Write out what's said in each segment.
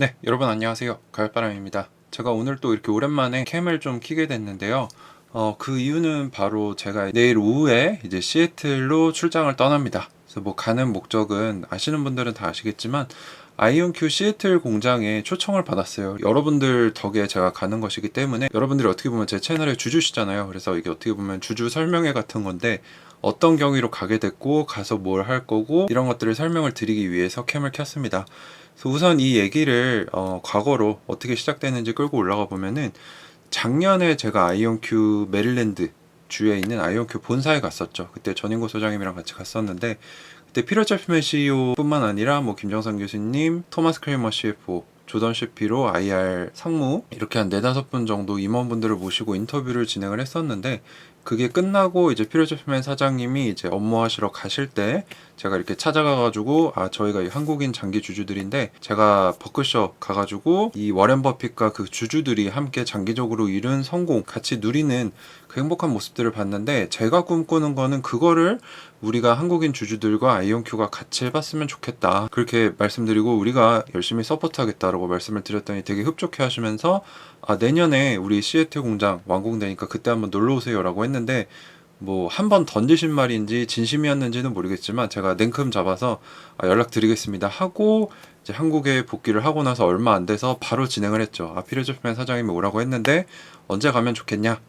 네, 여러분 안녕하세요. 가을바람입니다. 제가 오늘 또 이렇게 오랜만에 캠을 좀 키게 됐는데요. 어, 그 이유는 바로 제가 내일 오후에 이제 시애틀로 출장을 떠납니다. 그래서 뭐 가는 목적은 아시는 분들은 다 아시겠지만 아이온큐 시애틀 공장에 초청을 받았어요. 여러분들 덕에 제가 가는 것이기 때문에 여러분들이 어떻게 보면 제 채널의 주주시잖아요. 그래서 이게 어떻게 보면 주주 설명회 같은 건데 어떤 경위로 가게 됐고 가서 뭘 할 거고 이런 것들을 설명을 드리기 위해서 캠을 켰습니다. 우선 이 얘기를 어, 과거로 어떻게 시작되는지 끌고 올라가 보면은 작년에 제가 아이온큐 메릴랜드 주에 있는 아이온큐 본사에 갔었죠. 그때 전인고 소장님이랑 같이 갔었는데 그때 피터 제프맨 CEO뿐만 아니라 뭐 김정선 교수님, 토마스 크레이머 CFO, 조던 셰피로 IR 상무 이렇게 한 네다섯 분 정도 임원분들을 모시고 인터뷰를 진행을 했었는데 그게 끝나고 이제 제프맨 사장님이 이제 업무하시러 가실 때 제가 이렇게 찾아가가지고 아 저희가 이 한국인 장기 주주들인데 제가 버크셔 가가지고 이 워렌 버핏과 그 주주들이 함께 장기적으로 이룬 성공 같이 누리는 그 행복한 모습들을 봤는데 제가 꿈꾸는 거는 그거를 우리가 한국인 주주들과 아이온큐가 같이 해봤으면 좋겠다. 그렇게 말씀드리고 우리가 열심히 서포트하겠다라고 말씀을 드렸더니 되게 흡족해 하시면서 아 내년에 우리 시애틀 공장 완공되니까 그때 한번 놀러 오세요라고 했는데 뭐 한 번 던지신 말인지 진심이었는지는 모르겠지만 제가 냉큼 잡아서 아, 연락드리겠습니다 하고 이제 한국에 복귀를 하고 나서 얼마 안 돼서 바로 진행을 했죠. 아 피르조프맨 사장님이 오라고 했는데 언제 가면 좋겠냐?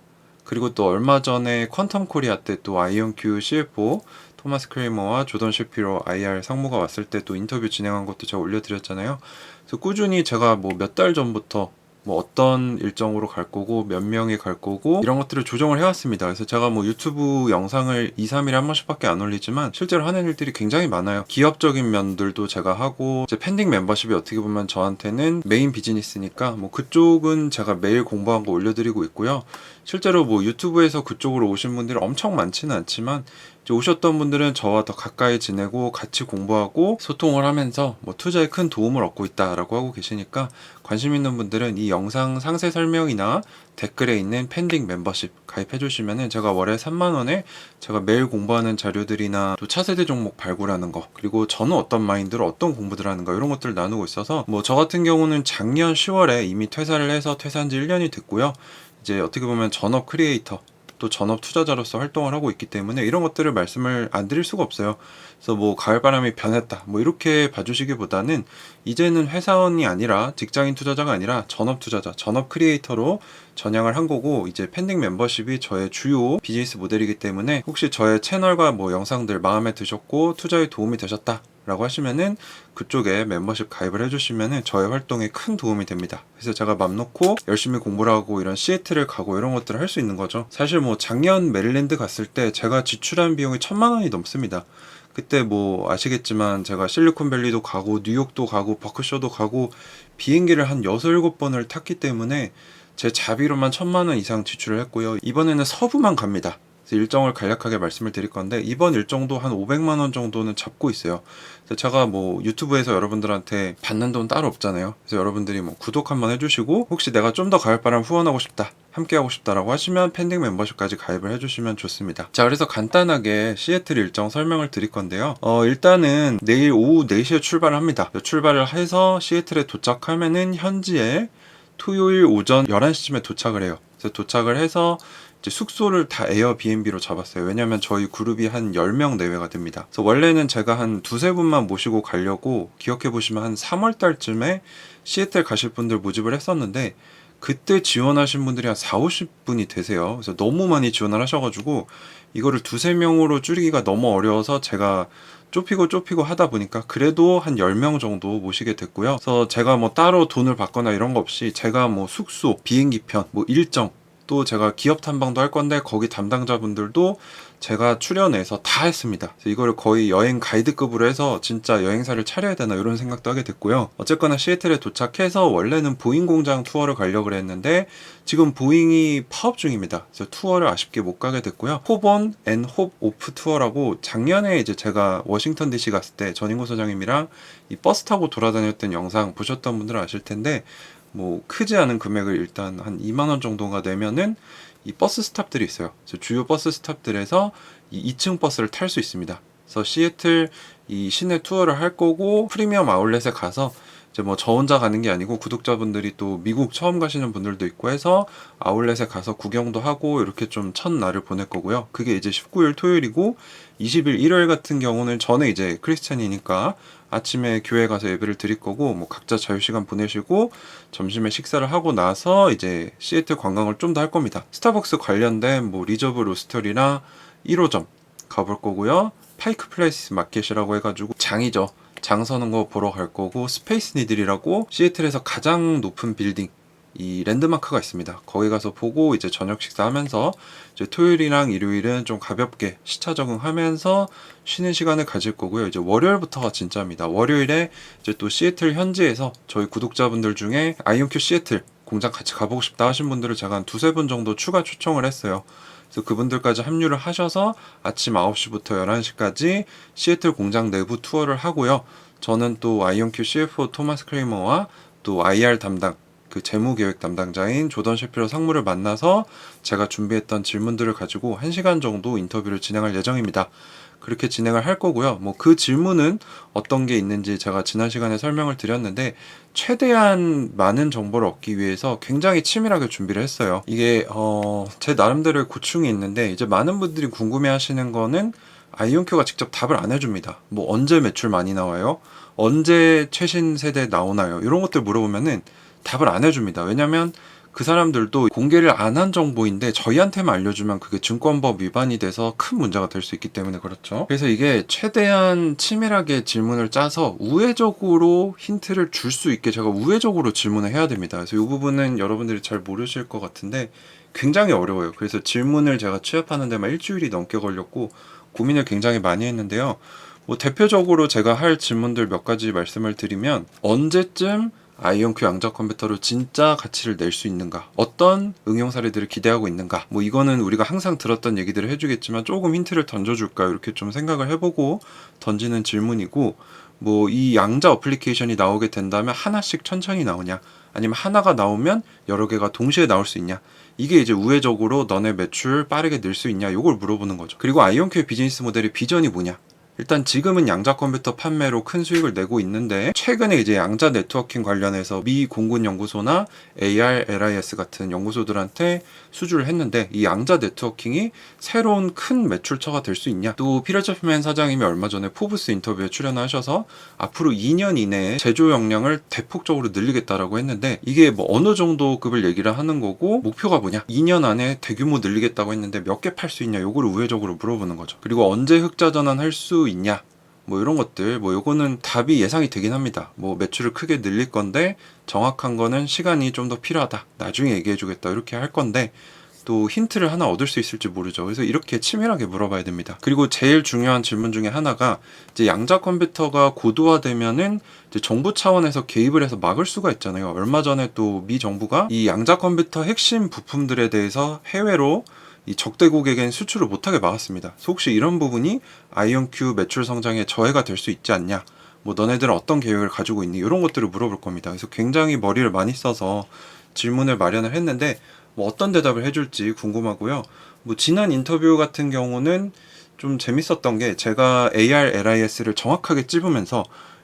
그리고 또 얼마 전에 퀀텀 코리아 때 또 아이온큐 CFO 토마스 크레이머와 조던 셰피로 IR 상무가 왔을 때 또 인터뷰 진행한 것도 제가 올려드렸잖아요. 그래서 꾸준히 제가 뭐 몇 달 전부터 뭐 어떤 일정으로 갈 거고 몇 명이 갈 거고 이런 것들을 조정을 해왔습니다. 그래서 제가 뭐 유튜브 영상을 2, 3일에 한 번씩밖에 안 올리지만 실제로 하는 일들이 굉장히 많아요. 기업적인 면들도 제가 하고 이제 팬딩 멤버십이 어떻게 보면 저한테는 메인 비즈니스니까 뭐 그쪽은 제가 매일 공부한 거 올려드리고 있고요. 실제로 뭐 유튜브에서 그쪽으로 오신 분들이 엄청 많지는 않지만 오셨던 분들은 저와 더 가까이 지내고 같이 공부하고 소통을 하면서 뭐 투자에 큰 도움을 얻고 있다라고 하고 계시니까 관심 있는 분들은 이 영상 상세 설명이나 댓글에 있는 팬딩 멤버십 가입해 주시면은 제가 월에 3만 원에 제가 매일 공부하는 자료들이나 또 차세대 종목 발굴하는 거 그리고 저는 어떤 마인드로 어떤 공부들 하는 거 이런 것들을 나누고 있어서 뭐 저 같은 경우는 작년 10월에 이미 퇴사를 해서 퇴사한 지 1년이 됐고요. 이제 어떻게 보면 전업 크리에이터 또 전업 투자자로서 활동을 하고 있기 때문에 이런 것들을 말씀을 안 드릴 수가 없어요. 그래서 뭐 가을바람이 변했다 뭐 이렇게 봐주시기보다는 이제는 회사원이 아니라 직장인 투자자가 아니라 전업 투자자, 전업 크리에이터로 전향을 한 거고 이제 팬딩 멤버십이 저의 주요 비즈니스 모델이기 때문에 혹시 저의 채널과 뭐 영상들 마음에 드셨고 투자에 도움이 되셨다. 라고 하시면은 그쪽에 멤버십 가입을 해주시면은 저의 활동에 큰 도움이 됩니다. 그래서 제가 맘 놓고 열심히 공부를 하고 이런 시애틀을 가고 이런 것들을 할 수 있는 거죠. 사실 뭐 작년 메릴랜드 갔을 때 제가 지출한 비용이 천만 원이 넘습니다. 그때 뭐 아시겠지만 제가 실리콘밸리도 가고 뉴욕도 가고 버크셔도 가고 비행기를 한 6, 7번을 탔기 때문에 제 자비로만 천만 원 이상 지출을 했고요. 이번에는 서부만 갑니다. 일정을 간략하게 말씀을 드릴 건데 이번 일정도 한 500만 원 정도는 잡고 있어요. 제가 뭐 유튜브에서 여러분들한테 받는 돈 따로 없잖아요. 그래서 여러분들이 뭐 구독 한번 해주시고 혹시 내가 좀 더 가을바람 후원하고 싶다. 함께 하고 싶다라고 하시면 팬딩 멤버십까지 가입을 해주시면 좋습니다. 자, 그래서 간단하게 시애틀 일정 설명을 드릴 건데요. 어, 일단은 내일 오후 4시에 출발을 합니다. 출발을 해서 시애틀에 도착하면은 현지에 토요일 오전 11시쯤에 도착을 해요. 그래서 도착을 해서 숙소를 다 에어비앤비로 잡았어요. 왜냐면 저희 그룹이 한 10명 내외가 됩니다. 그래서 원래는 제가 한 두세 분만 모시고 가려고 기억해 보시면 한 3월 달쯤에 시애틀 가실 분들 모집을 했었는데 그때 지원하신 분들이 한 4, 50분이 되세요. 그래서 너무 많이 지원을 하셔가지고 이거를 두세 명으로 줄이기가 너무 어려워서 제가 좁히고 좁히고 하다 보니까 그래도 한 10명 정도 모시게 됐고요. 그래서 제가 뭐 따로 돈을 받거나 이런 거 없이 제가 뭐 숙소, 비행기 편, 뭐 일정 또 제가 기업 탐방도 할 건데 거기 담당자분들도 제가 출연해서 다 했습니다. 이거를 거의 여행 가이드급으로 해서 진짜 여행사를 차려야 되나 이런 생각도 하게 됐고요. 어쨌거나 시애틀에 도착해서 원래는 보잉 공장 투어를 가려고 했는데 지금 보잉이 파업 중입니다. 그래서 투어를 아쉽게 못 가게 됐고요. 호본 앤홉 오프 투어라고 작년에 이제 제가 워싱턴 DC 갔을 때 전인구 소장님이랑 이 버스 타고 돌아다녔던 영상 보셨던 분들은 아실 텐데 뭐 크지 않은 금액을 일단 한 2만 원 정도가 내면은 이 버스 스탑들이 있어요. 주요 버스 스탑들에서 이 2층 버스를 탈 수 있습니다. 그래서 시애틀 이 시내 투어를 할 거고 프리미엄 아울렛에 가서 이제 뭐 저 혼자 가는 게 아니고 구독자분들이 또 미국 처음 가시는 분들도 있고 해서 아울렛에 가서 구경도 하고 이렇게 좀 첫날을 보낼 거고요. 그게 이제 19일 토요일이고 20일 일요일 같은 경우는 저는 이제 크리스찬이니까 아침에 교회 가서 예배를 드릴 거고 뭐 각자 자유 시간 보내시고 점심에 식사를 하고 나서 이제 시애틀 관광을 좀 더 할 겁니다. 스타벅스 관련된 뭐 리저브 로스터리나 1호점 가볼 거고요. 파이크 플레이스 마켓이라고 해가지고 장이죠. 장 서는 거 보러 갈 거고 스페이스 니들이라고 시애틀에서 가장 높은 빌딩 이 랜드마크가 있습니다. 거기 가서 보고 이제 저녁 식사하면서 이제 토요일이랑 일요일은 좀 가볍게 시차 적응하면서 쉬는 시간을 가질 거고요. 이제 월요일부터가 진짜입니다. 월요일에 이제 또 시애틀 현지에서 저희 구독자분들 중에 아이온큐 시애틀 공장 같이 가보고 싶다 하신 분들을 제가 한 두세 분 정도 추가 초청을 했어요. 그래서 그분들까지 합류를 하셔서 아침 9시부터 11시까지 시애틀 공장 내부 투어를 하고요. 저는 또 아이온큐 CFO 토마스 크레이머와 또 IR 담당 그 재무계획 담당자인 조던 셰피로 상무를 만나서 제가 준비했던 질문들을 가지고 1시간 정도 인터뷰를 진행할 예정입니다. 그렇게 진행을 할 거고요. 뭐 그 질문은 어떤 게 있는지 제가 지난 시간에 설명을 드렸는데 최대한 많은 정보를 얻기 위해서 굉장히 치밀하게 준비를 했어요. 이게 어, 제 나름대로의 고충이 있는데 이제 많은 분들이 궁금해하시는 거는 아이온큐가 직접 답을 안 해줍니다. 뭐 언제 매출 많이 나와요? 언제 최신 세대 나오나요? 이런 것들 물어보면은 답을 안 해줍니다. 왜냐면 그 사람들도 공개를 안 한 정보인데 저희한테만 알려주면 그게 증권법 위반이 돼서 큰 문제가 될 수 있기 때문에 그렇죠. 그래서 이게 최대한 치밀하게 질문을 짜서 우회적으로 힌트를 줄 수 있게 제가 우회적으로 질문을 해야 됩니다. 그래서 이 부분은 여러분들이 잘 모르실 것 같은데 굉장히 어려워요. 그래서 질문을 제가 취합하는 데만 일주일이 넘게 걸렸고 고민을 굉장히 많이 했는데요. 뭐 대표적으로 제가 할 질문들 몇 가지 말씀을 드리면 언제쯤 아이온큐 양자 컴퓨터로 진짜 가치를 낼 수 있는가? 어떤 응용 사례들을 기대하고 있는가? 뭐 이거는 우리가 항상 들었던 얘기들을 해주겠지만 조금 힌트를 던져줄까? 이렇게 좀 생각을 해보고 던지는 질문이고 뭐 이 양자 어플리케이션이 나오게 된다면 하나씩 천천히 나오냐? 아니면 하나가 나오면 여러 개가 동시에 나올 수 있냐? 이게 이제 우회적으로 너네 매출 빠르게 늘 수 있냐? 이걸 물어보는 거죠. 그리고 아이온큐의 비즈니스 모델의 비전이 뭐냐? 일단 지금은 양자 컴퓨터 판매로 큰 수익을 내고 있는데 최근에 이제 양자 네트워킹 관련해서 미 공군 연구소나 AR, LIS 같은 연구소들한테 수주를 했는데 이 양자 네트워킹이 새로운 큰 매출처가 될 수 있냐? 또 피터 제프맨 사장님이 얼마 전에 포브스 인터뷰에 출연하셔서 앞으로 2년 이내에 제조 역량을 대폭적으로 늘리겠다라고 했는데 이게 뭐 어느 정도 급을 얘기를 하는 거고 목표가 뭐냐? 2년 안에 대규모 늘리겠다고 했는데 몇 개 팔 수 있냐? 요거를 우회적으로 물어보는 거죠. 그리고 언제 흑자 전환할 수 있냐? 뭐 이런 것들 뭐 요거는 답이 예상이 되긴 합니다. 뭐 매출을 크게 늘릴 건데 정확한 거는 시간이 좀 더 필요하다. 나중에 얘기해 주겠다. 이렇게 할 건데 또 힌트를 하나 얻을 수 있을지 모르죠. 그래서 이렇게 치밀하게 물어봐야 됩니다. 그리고 제일 중요한 질문 중에 하나가 이제 양자 컴퓨터가 고도화되면은 이제 정부 차원에서 개입을 해서 막을 수가 있잖아요. 얼마 전에 또 미 정부가 이 양자 컴퓨터 핵심 부품들에 대해서 해외로 이 적대국에겐 수출을 못하게 막았습니다. 혹시 이런 부분이 아이온큐 매출 성장에 저해가 될 수 있지 않냐? 뭐 너네들은 어떤 계획을 가지고 있니? 이런 것들을 물어볼 겁니다. 그래서 굉장히 머리를 많이 써서 질문을 마련을 했는데 뭐 어떤 대답을 해줄지 궁금하고요. 뭐 지난 인터뷰 같은 경우는 좀 재밌었던 게 제가 AR, LIS를 정확하게 찝으면서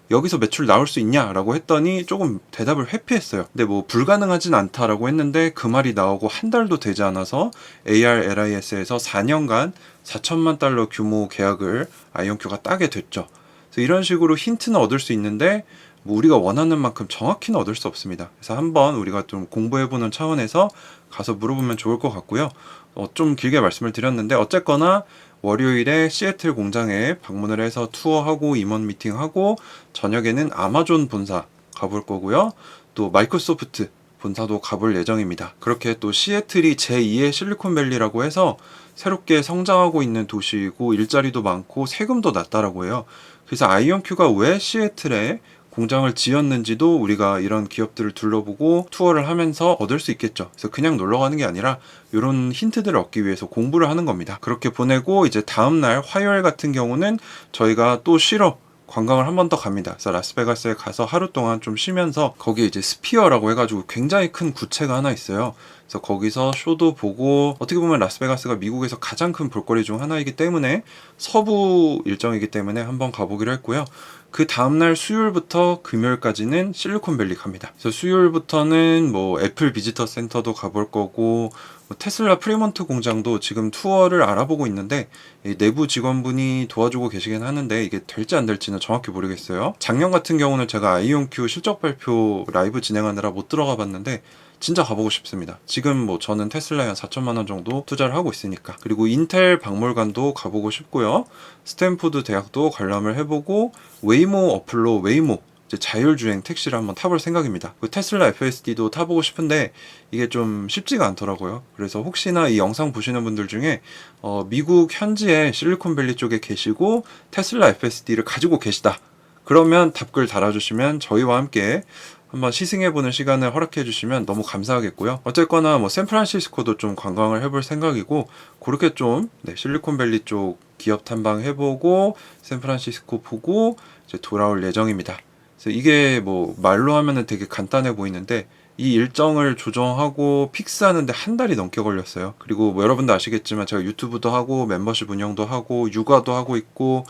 여기서 매출 나올 수 있냐라고 했더니 조금 대답을 회피했어요. 근데 뭐 불가능하진 않다라고 했는데 그 말이 나오고 한 달도 되지 않아서 AR, LIS에서 4년간 4천만 달러 규모 계약을 아이온큐가 따게 됐죠. 그래서 이런 식으로 힌트는 얻을 수 있는데 뭐 우리가 원하는 만큼 정확히는 얻을 수 없습니다. 그래서 한번 우리가 좀 공부해보는 차원에서 가서 물어보면 좋을 것 같고요. 어, 좀 길게 말씀을 드렸는데 어쨌거나 월요일에 시애틀 공장에 방문을 해서 투어하고 임원 미팅하고 저녁에는 아마존 본사 가볼 거고요. 또 마이크로소프트 본사도 가볼 예정입니다. 그렇게 또 시애틀이 제2의 실리콘밸리라고 해서 새롭게 성장하고 있는 도시이고 일자리도 많고 세금도 낮다라고 해요. 그래서 아이온큐가 왜 시애틀에 공장을 지었는지도 우리가 이런 기업들을 둘러보고 투어를 하면서 얻을 수 있겠죠. 그래서 그냥 놀러 가는 게 아니라 이런 힌트들을 얻기 위해서 공부를 하는 겁니다. 그렇게 보내고 이제 다음 날 화요일 같은 경우는 저희가 또 쉬러 관광을 한 번 더 갑니다. 그래서 라스베가스에 가서 하루 동안 좀 쉬면서 거기에 이제 스피어라고 해가지고 굉장히 큰 구체가 하나 있어요. 그래서 거기서 쇼도 보고 어떻게 보면 라스베가스가 미국에서 가장 큰 볼거리 중 하나이기 때문에 서부 일정이기 때문에 한번 가보기로 했고요. 그 다음날 수요일부터 금요일까지는 실리콘밸리 갑니다. 그래서 수요일부터는 뭐 애플 비지터 센터도 가볼 거고 뭐 테슬라 프리먼트 공장도 지금 투어를 알아보고 있는데 이 내부 직원분이 도와주고 계시긴 하는데 이게 될지 안 될지는 정확히 모르겠어요. 작년 같은 경우는 제가 아이온큐 실적 발표 라이브 진행하느라 못 들어가 봤는데 진짜 가보고 싶습니다. 지금 뭐 저는 테슬라에 한 4천만 원 정도 투자를 하고 있으니까. 그리고 인텔 박물관도 가보고 싶고요. 스탠포드 대학도 관람을 해보고 웨이모 어플로 웨이모 자율주행 택시를 한번 타볼 생각입니다. 그 테슬라 FSD도 타보고 싶은데 이게 좀 쉽지가 않더라고요. 그래서 혹시나 이 영상 보시는 분들 중에 어, 미국 현지에 실리콘밸리 쪽에 계시고 테슬라 FSD를 가지고 계시다. 그러면 답글 달아주시면 저희와 함께 한번 시승해보는 시간을 허락해 주시면 너무 감사하겠고요. 어쨌거나 뭐 샌프란시스코도 좀 관광을 해볼 생각이고 그렇게 좀 네, 실리콘밸리 쪽 기업 탐방 해보고 샌프란시스코 보고 이제 돌아올 예정입니다. 그래서 이게 뭐 말로 하면은 되게 간단해 보이는데 이 일정을 조정하고 픽스하는데 한 달이 넘게 걸렸어요. 그리고 뭐 여러분도 아시겠지만 제가 유튜브도 하고 멤버십 운영도 하고 육아도 하고 있고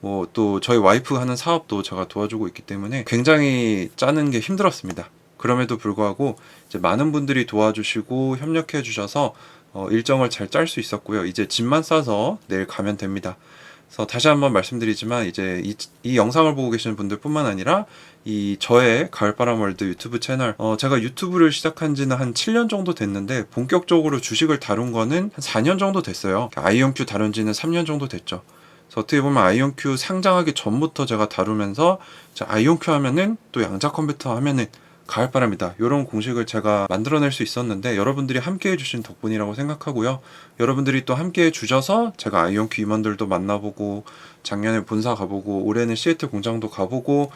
뭐 또 저희 와이프 하는 사업도 제가 도와주고 있기 때문에 굉장히 짜는 게 힘들었습니다. 그럼에도 불구하고 이제 많은 분들이 도와주시고 협력해 주셔서 어, 일정을 잘 짤 수 있었고요. 이제 짐만 싸서 내일 가면 됩니다. 그래서 다시 한번 말씀드리지만 이제 이, 이 영상을 보고 계시는 분들뿐만 아니라 이 저의 가을바람 월드 유튜브 채널 어 제가 유튜브를 시작한 지는 한 7년 정도 됐는데 본격적으로 주식을 다룬 거는 한 4년 정도 됐어요. 아이온큐 다룬 지는 3년 정도 됐죠. 어떻게 보면 아이온큐 상장하기 전부터 제가 다루면서 자, 아이온큐 하면은 또 양자 컴퓨터 하면은 가을바람이다. 이런 공식을 제가 만들어낼 수 있었는데 여러분들이 함께 해주신 덕분이라고 생각하고요. 여러분들이 또 함께 해주셔서 제가 아이온큐 임원들도 만나보고 작년에 본사 가보고 올해는 시애틀 공장도 가보고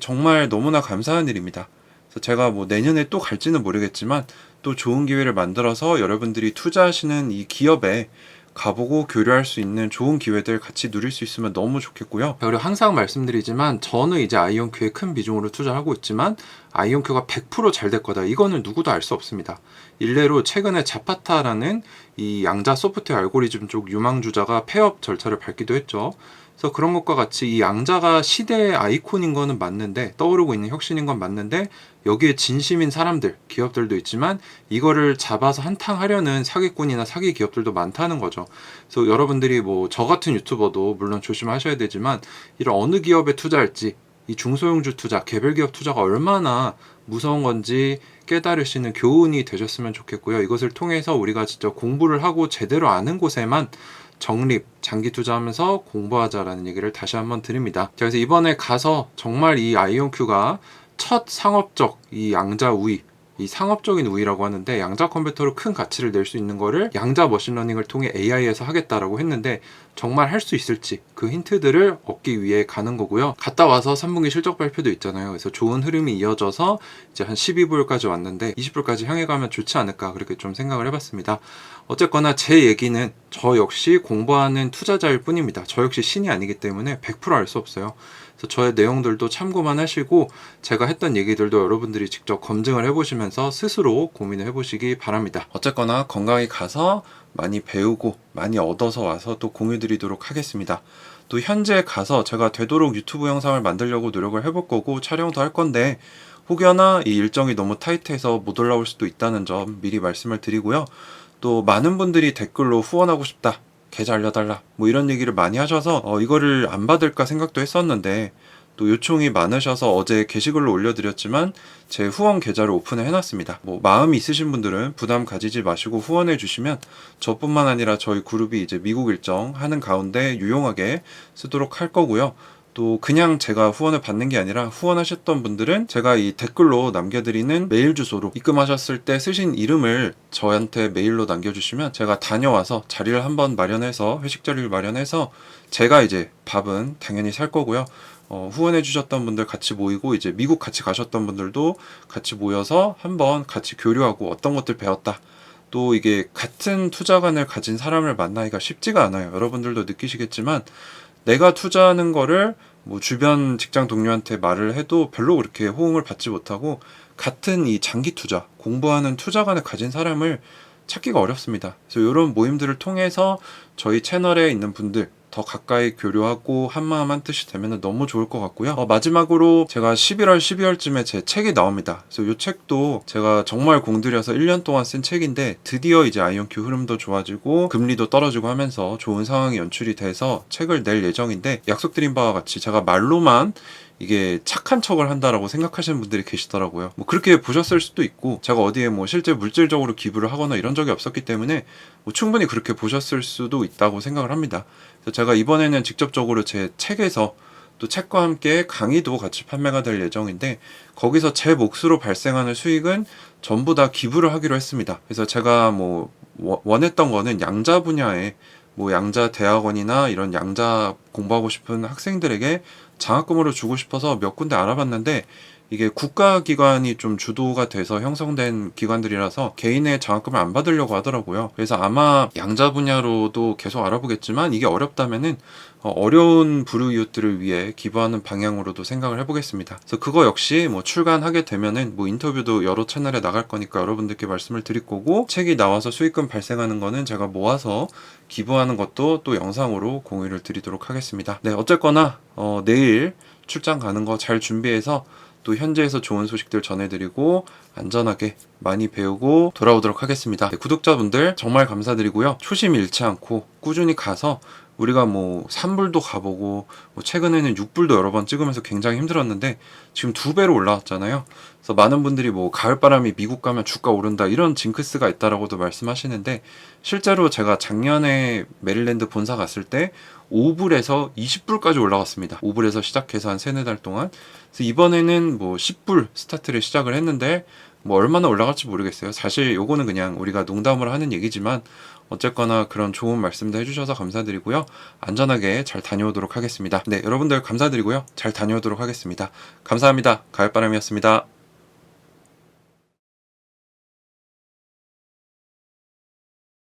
정말 너무나 감사한 일입니다. 그래서 제가 뭐 내년에 또 갈지는 모르겠지만 또 좋은 기회를 만들어서 여러분들이 투자하시는 이 기업에 가보고 교류할 수 있는 좋은 기회들 같이 누릴 수 있으면 너무 좋겠고요. 그리고 항상 말씀드리지만 저는 이제 아이온큐에 큰 비중으로 투자하고 있지만 아이온큐가 100%잘 될 거다. 이거는 누구도 알 수 없습니다. 일례로 최근에 자파타라는 이 양자 소프트웨어 알고리즘 쪽 유망주자가 폐업 절차를 밟기도 했죠. 그래서 그런 것과 같이 이 양자가 시대의 아이콘인 거는 맞는데 떠오르고 있는 혁신인 건 맞는데 여기에 진심인 사람들, 기업들도 있지만 이거를 잡아서 한탕하려는 사기꾼이나 사기 기업들도 많다는 거죠. 그래서 여러분들이 뭐 저 같은 유튜버도 물론 조심하셔야 되지만 이런 어느 기업에 투자할지 이 중소형주 투자, 개별 기업 투자가 얼마나 무서운 건지 깨달으시는 교훈이 되셨으면 좋겠고요. 이것을 통해서 우리가 진짜 공부를 하고 제대로 아는 곳에만 정립, 장기 투자하면서 공부하자라는 얘기를 다시 한번 드립니다. 자, 그래서 이번에 가서 정말 이 아이온큐가 첫 상업적 이 양자 우위 이 상업적인 우위라고 하는데 양자 컴퓨터로 큰 가치를 낼 수 있는 거를 양자 머신러닝을 통해 AI에서 하겠다라고 했는데 정말 할 수 있을지 그 힌트들을 얻기 위해 가는 거고요. 갔다 와서 3분기 실적 발표도 있잖아요. 그래서 좋은 흐름이 이어져서 이제 한 12불까지 왔는데 20불까지 향해 가면 좋지 않을까 그렇게 좀 생각을 해봤습니다. 어쨌거나 제 얘기는 저 역시 공부하는 투자자일 뿐입니다. 저 역시 신이 아니기 때문에 100%알 수 없어요. 그래서 저의 내용들도 참고만 하시고 제가 했던 얘기들도 여러분들이 직접 검증을 해보시면서 스스로 고민을 해보시기 바랍니다. 어쨌거나 건강히 가서 많이 배우고 많이 얻어서 와서 또 공유 드리도록 하겠습니다. 또 현재 가서 제가 되도록 유튜브 영상을 만들려고 노력을 해볼 거고 촬영도 할 건데 혹여나 이 일정이 너무 타이트해서 못 올라올 수도 있다는 점 미리 말씀을 드리고요. 또 많은 분들이 댓글로 후원하고 싶다. 계좌 알려달라. 뭐 이런 얘기를 많이 하셔서 어, 이거를 안 받을까 생각도 했었는데 또 요청이 많으셔서 어제 게시글로 올려드렸지만 제 후원 계좌를 오픈을 해놨습니다. 뭐 마음이 있으신 분들은 부담 가지지 마시고 후원해 주시면 저뿐만 아니라 저희 그룹이 이제 미국 일정 하는 가운데 유용하게 쓰도록 할 거고요. 또 그냥 제가 후원을 받는 게 아니라 후원하셨던 분들은 제가 이 댓글로 남겨드리는 메일 주소로 입금하셨을 때 쓰신 이름을 저한테 메일로 남겨주시면 제가 다녀와서 자리를 한번 마련해서 회식 자리를 마련해서 제가 이제 밥은 당연히 살 거고요. 어, 후원해 주셨던 분들 같이 모이고 이제 미국 같이 가셨던 분들도 같이 모여서 한번 같이 교류하고 어떤 것들 배웠다. 또 이게 같은 투자관을 가진 사람을 만나기가 쉽지가 않아요. 여러분들도 느끼시겠지만 내가 투자하는 거를 뭐 주변 직장 동료한테 말을 해도 별로 그렇게 호응을 받지 못하고 같은 이 장기 투자, 공부하는 투자관을 가진 사람을 찾기가 어렵습니다. 그래서 이런 모임들을 통해서 저희 채널에 있는 분들 더 가까이 교류하고 한마음 한뜻이 되면 너무 좋을 것 같고요. 어, 마지막으로 제가 11월, 12월쯤에 제 책이 나옵니다. 그래서 이 책도 제가 정말 공들여서 1년 동안 쓴 책인데 드디어 이제 아이언큐 흐름도 좋아지고 금리도 떨어지고 하면서 좋은 상황이 연출이 돼서 책을 낼 예정인데 약속드린 바와 같이 제가 말로만 이게 착한 척을 한다라고 생각하시는 분들이 계시더라고요. 뭐 그렇게 보셨을 수도 있고 제가 어디에 뭐 실제 물질적으로 기부를 하거나 이런 적이 없었기 때문에 뭐 충분히 그렇게 보셨을 수도 있다고 생각을 합니다. 그래서 제가 이번에는 직접적으로 제 책에서 또 책과 함께 강의도 같이 판매가 될 예정인데 거기서 제 몫으로 발생하는 수익은 전부 다 기부를 하기로 했습니다. 그래서 제가 뭐 워- 원했던 거는 양자 분야에 뭐 양자 대학원이나 이런 양자 공부하고 싶은 학생들에게 장학금으로 주고 싶어서 몇 군데 알아봤는데 이게 국가기관이 좀 주도가 돼서 형성된 기관들이라서 개인의 장학금을 안 받으려고 하더라고요. 그래서 아마 양자 분야로도 계속 알아보겠지만 이게 어렵다면은 어, 어려운 불우이웃들을 위해 기부하는 방향으로도 생각을 해보겠습니다. 그래서 그거 역시 뭐 출간하게 되면은 뭐 인터뷰도 여러 채널에 나갈 거니까 여러분들께 말씀을 드릴 거고 책이 나와서 수익금 발생하는 거는 제가 모아서 기부하는 것도 또 영상으로 공유를 드리도록 하겠습니다. 네, 어쨌거나 어, 내일 출장 가는 거 잘 준비해서 또 현지에서 좋은 소식들 전해드리고 안전하게 많이 배우고 돌아오도록 하겠습니다. 네, 구독자분들 정말 감사드리고요. 초심 잃지 않고 꾸준히 가서 우리가 뭐 산불도 가보고 뭐 최근에는 육불도 여러 번 찍으면서 굉장히 힘들었는데 지금 두 배로 올라왔잖아요. 그래서 많은 분들이 뭐 가을바람이 미국 가면 주가 오른다 이런 징크스가 있다라고도 말씀하시는데 실제로 제가 작년에 메릴랜드 본사 갔을 때 5불에서 20불까지 올라갔습니다. 5불에서 시작해서 한 세네 달 동안. 그래서 이번에는 뭐 10불 스타트를 시작을 했는데 뭐 얼마나 올라갈지 모르겠어요. 사실 요거는 그냥 우리가 농담으로 하는 얘기지만 어쨌거나 그런 좋은 말씀도 해주셔서 감사드리고요. 안전하게 잘 다녀오도록 하겠습니다. 네, 여러분들 감사드리고요. 잘 다녀오도록 하겠습니다. 감사합니다. 가을바람이었습니다.